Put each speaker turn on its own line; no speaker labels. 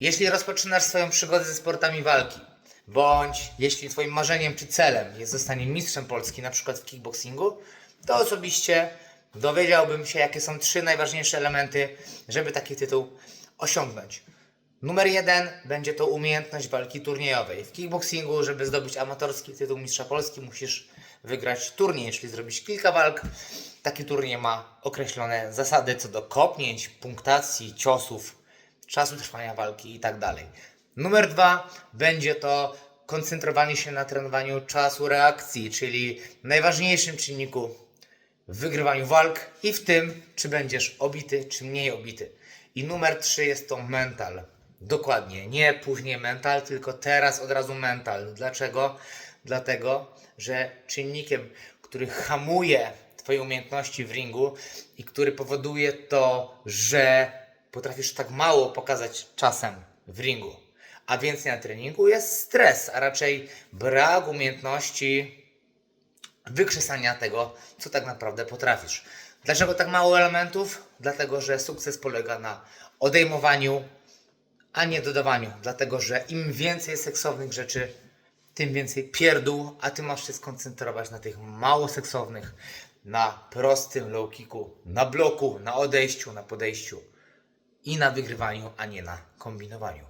Jeśli rozpoczynasz swoją przygodę ze sportami walki, bądź jeśli Twoim marzeniem czy celem jest zostanie mistrzem Polski, na przykład w kickboxingu, to osobiście dowiedziałbym się, jakie są trzy najważniejsze elementy, żeby taki tytuł osiągnąć. Numer jeden będzie to umiejętność walki turniejowej. W kickboxingu, żeby zdobyć amatorski tytuł mistrza Polski, musisz wygrać turniej. Jeśli zrobisz kilka walk, taki turniej ma określone zasady co do kopnięć, punktacji, ciosów, czasu trwania walki i tak dalej. Numer dwa będzie to koncentrowanie się na trenowaniu czasu reakcji, czyli najważniejszym czynniku w wygrywaniu walk i w tym, czy będziesz obity, czy mniej obity. I numer trzy jest to mental. Dokładnie, nie później mental, tylko teraz od razu mental. Dlaczego? Dlatego, że czynnikiem, który hamuje Twoje umiejętności w ringu i który powoduje to, że potrafisz tak mało pokazać czasem w ringu, a więcej na treningu, jest stres, a raczej brak umiejętności wykrzesania tego, co tak naprawdę potrafisz. Dlaczego tak mało elementów? Dlatego, że sukces polega na odejmowaniu, a nie dodawaniu. Dlatego, że im więcej seksownych rzeczy, tym więcej pierdół, a ty masz się skoncentrować na tych mało seksownych, na prostym low kicku, na bloku, na odejściu, na podejściu i na wygrywaniu, a nie na kombinowaniu.